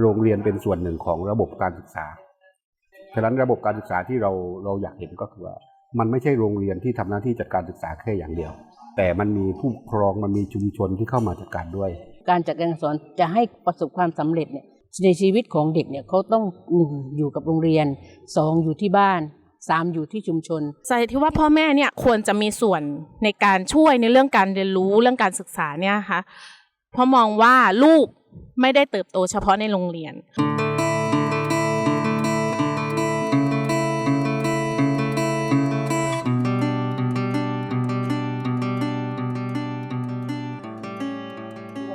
โรงเรียนเป็นส่วนหนึ่งของระบบการศึกษา ฉะนั้นระบบการศึกษาที่เราเราอยากเห็นก็คือว่า มันไม่ใช่โรงเรียนที่ทำหน้าที่จัดการศึกษาแค่อย่างเดียว แต่มันมีผู้ปกครองมันมีชุมชนที่เข้ามาจัดการด้วย การจัดการสอนจะให้ประสบความสำเร็จเนี่ยในชีวิตของเด็กเนี่ยเขาต้องหนึ่งอยู่กับโรงเรียนสองอยู่ที่บ้านสามอยู่ที่ชุมชนใจที่ว่าพ่อแม่เนี่ยควรจะมีส่วนในการช่วยในเรื่องการเรียนรู้เรื่องการศึกษาเนี่ยค่ะเพราะมองว่าลูก ไม่ได้เติบโตเฉพาะในโรงเรียน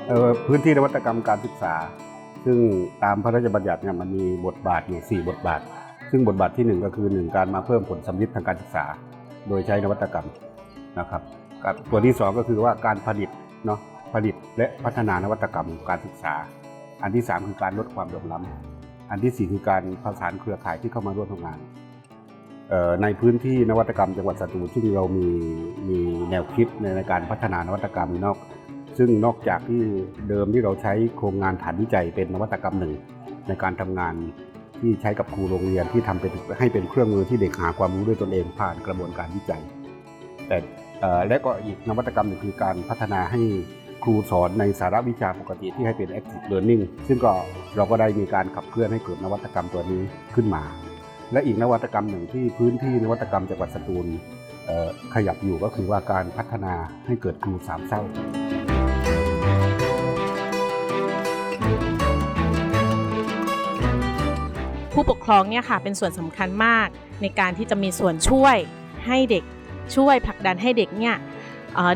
เอ่อพื้นที่นวัตกรรมการศึกษา ซึ่งตามพระราชบัญญัติเนี่ยมันมีบทบาทอยู่ 4 บทบาท ซึ่งบทบาททีหนึ่1 ก็คือ 1 การมาเพิ่มผลสำลิดทางการศึกษา โดยใช้นวัตกรรมนะครับกับตัวที่ 2 ก็คือว่าการผลิตเนาะ ผลิตและพัฒนานวัตกรรมการศึกษา อันที่ 3 คือการลดความเหลื่อมล้ำอันทีสี่ 4 คือการประสานเครือข่ายที่เข้ามาร่วมทำงานในพื้นที่นวัตกรรมจังหวัดสตูลซึ่งเรามีมีแนวคิดในการพัฒนานวัตกรรมนอก ซึ่งนอกจากที่เดิมที่เราใช้โครงงานฐานวิจัยเป็นนวัตกรรมหนึ่ง ในการทำงานที่ใช้กับครูโรงเรียนที่ทำเป็นให้เป็นเครื่องมือที่เด็กหาความรู้ด้วยตนเองผ่านกระบวนการวิจัย แต่และก็อีกนวัตกรรมหนึ่งคือการพัฒนาให้ ครูสอนในสาระวิชาปกติที่ให้เป็น active learning ซึ่งก็เราก็ได้มีการขับเคลื่อนให้เกิดนวัตกรรมตัวนี้ขึ้นมา และอีกนวัตกรรมหนึ่งที่พื้นที่นวัตกรรมจังหวัดสตูลขยับอยู่ก็คือว่าการพัฒนาให้เกิดครูสามเศร้าผู้ปกครองเนี่ยค่ะเป็นส่วนสำคัญมากในการที่จะมีส่วนช่วยให้เด็กช่วยผลักดันให้เด็กเนี่ย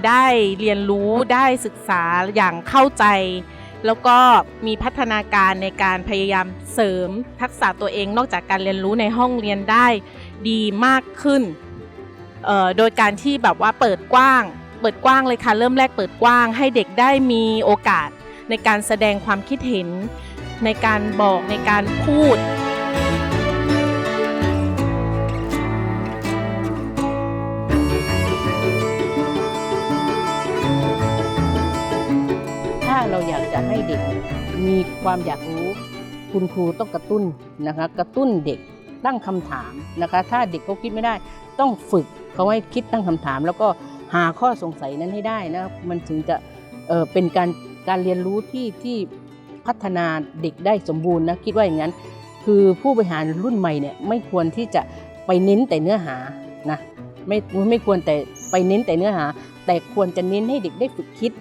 ได้เรียนรู้ได้ศึกษาอย่างเข้าใจ แล้วก็มีพัฒนาการในการพยายามเสริมทักษะตัวเองนอกจากการเรียนรู้ในห้องเรียนได้ดีมากขึ้นเอ่อโดยการที่แบบว่าเปิดกว้าง เปิดกว้างเลยค่ะเริ่มแรกเปิดกว้าง ให้เด็กได้มีโอกาสในการแสดงความคิดเห็น ในการบอกในการพูด เราอยากจะให้เด็กมีความอยากรู้ คุณครูต้องกระตุ้นนะคะกระตุ้นเด็กตั้งคำถามนะคะ ถ้าเด็กเขาคิดไม่ได้ ต้องฝึกเขาให้คิดตั้งคำถาม แล้วก็หาข้อสงสัยนั้นให้ได้นะมันถึงจะเเป็นการการเรียนรู้ที่ที่พัฒนาเด็กได้สมบูรณ์นะคิดว่าอย่างนั้น คือผู้บริหารรุ่นใหม่เนี่ยไม่ควรที่จะไปเน้นแต่เนื้อหานะไม่ไม่ควรแต่ไปเน้นแต่เนื้อหา แต่ควรจะเน้นให้เด็กได้ฝึกคิด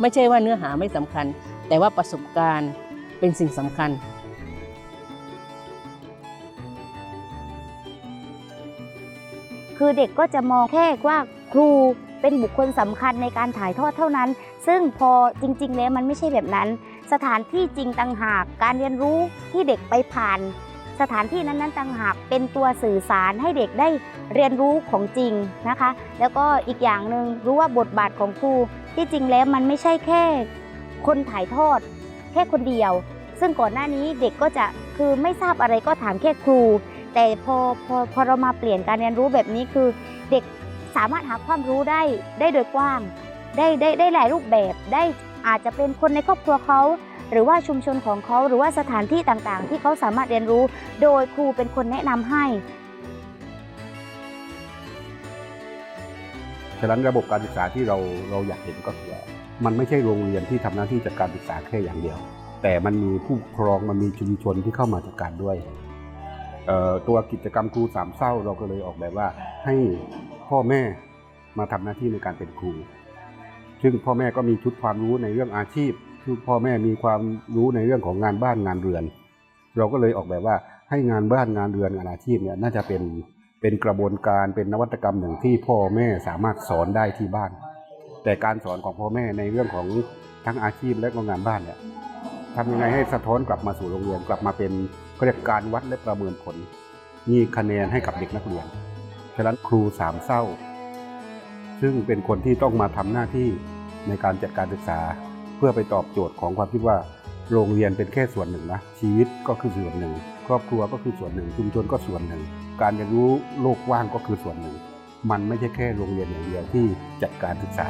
ไม่ใช่ว่าเนื้อหาไม่สำคัญ แต่ว่าประสบการณ์เป็นสิ่งสำคัญคือเด็กก็จะมองแค่ว่าครูเป็นบุคคลสำคัญในการถ่ายทอดเท่านั้น ซึ่งพอจริง ๆ แล้วมันไม่ใช่แบบนั้น สถานที่จริงต่างหากการเรียนรู้ที่เด็กไปผ่าน สถานที่นั้นๆต่างหากเป็นตัวสื่อสารให้เด็กได้เรียนรู้ของจริงนะคะ แล้วก็อีกอย่างหนึ่งรู้ว่าบทบาทของครู ที่จริงแล้วมันไม่ใช่แค่คนถ่ายทอด แค่คนเดียว ซึ่งก่อนหน้านี้เด็กก็จะคือไม่ทราบอะไรก็ถามแค่ครู แต่พอพอพอเรามาเปลี่ยนการเรียนรู้แบบนี้คือเด็กสามารถหาความรู้ได้ได้โดยกว้าง ได้ได้ได้หลายรูปแบบได้อาจจะเป็นคนในครอบครัวเขาหรือว่าชุมชนของเขาหรือว่าสถานที่ต่างๆ ที่เขาสามารถเรียนรู้ โดยครูเป็นคนแนะนำให้ ฉะนั้นระบบการศึกษาที่เราเราอยากเห็นก็คือมันไม่ใช่โรงเรียนที่ทำหน้าที่จัดการศึกษาแค่อย่างเดียว แต่มันมีผู้ปกครองมันมีชุมชนที่เข้ามาจัดการด้วยตัวกิจกรรมครูสามเศร้าเราก็เลยออกแบบว่าให้พ่อแม่มาทำหน้าที่ในการเป็นครู ซึ่งพ่อแม่ก็มีชุดความรู้ในเรื่องอาชีพพ่อแม่มีความรู้ในเรื่องของงานบ้านงานเรือน เราก็เลยออกแบบว่าให้งานบ้านงานเรือนงานอาชีพเนี่ยน่าจะเป็น เป็นกระบวนการเป็นนวัตกรรมหนึ่งที่พ่อแม่สามารถสอนได้ที่บ้าน แต่การสอนของพ่อแม่ในเรื่องของทั้งอาชีพและงานบ้านเนี่ยทำยังไงให้สะท้อนกลับมาสู่โรงเรียนกลับมาเป็นเรียกการวัดและประเมินผล มีคะแนนให้กับเด็กนักเรียนฉะนั้นครูสามเศร้า ซึ่งเป็นคนที่ต้องมาทำหน้าที่ในการจัดการศึกษา เพื่อไปตอบโจทย์ของความคิดว่า โรงเรียนเป็นแค่ส่วนหนึ่งนะชีวิตก็คือส่วนหนึ่ง รอบครัวก็คือส่วนหนึ่ง ชุมชนก็ส่วนหนึ่ง การเรียนรู้โลกว่างก็คือส่วนหนึ่ง มันไม่ใช่แค่โรงเรียนอย่างเดียวที่จัดการศึกษา